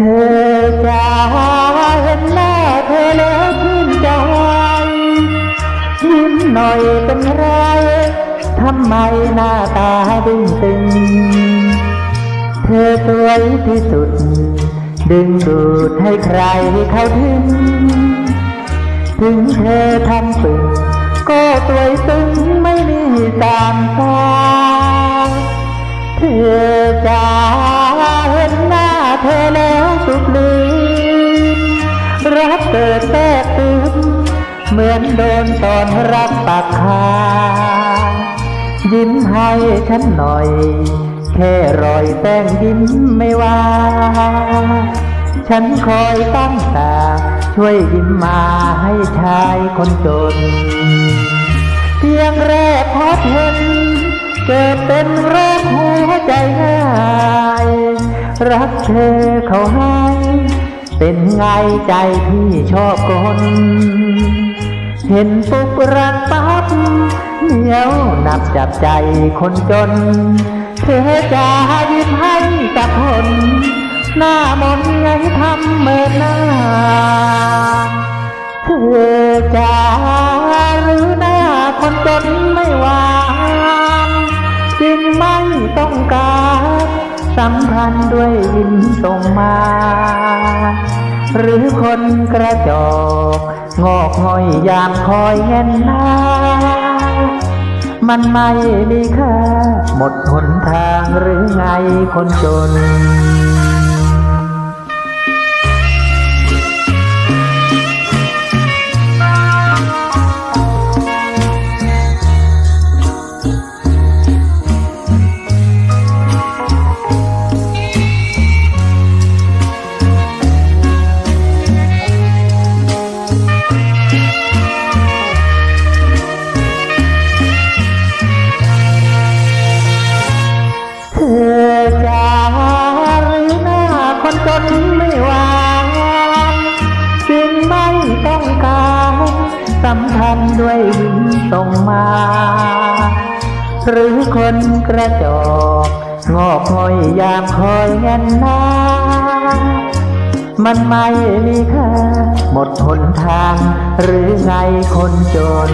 ธอจะเห็นหน้าเธอแล้วชื่นใจยิ้มหน่อยเป็นไรทำไมหน้าตาดึงตึง เธอสวยที่สุด ดึงดูดให้ใครเขาถึง ถึงเธอทำตึงก็ตัวตึงไม่มีสามตาเธอจ้ เธอแล้วสุขลืมรักเกิดแทรกตึมเหมือนโดนตอนรับปากคายิ้มให้ฉันหน่อย แค่รอยแป้งยิ้มไม่ว่า ฉันคอยตั้งตา ช่วยยิ้มมาให้ชายคนจนเพียงแรกพบเห็น เกิดเป็นโรคหัวใจง่ายรักเธอเขาให้เป็นไงใจที่ชอบคนเห็นปุ๊บรักปั๊บเหนียวนับจับใจคนจน เธอจะยิ้มให้กับคน หน้ามนไงทำเมินหน้า สัมพันธ์ด้วยยิ้มส่งมา หรือคนกระจอกงอกห้อยยามคอยเห็นหน้า มันไม่มีค่า หมดหนทางหรือไงคนจน นไม่หวานจึงไม่ต้องการสัมพันธ์ด้วยยิ้มส่งมา หรือคนกระจอกงอกหอยยามคอยเงินนามันไม่มีค่าหมดหนทางหรือไงคนจน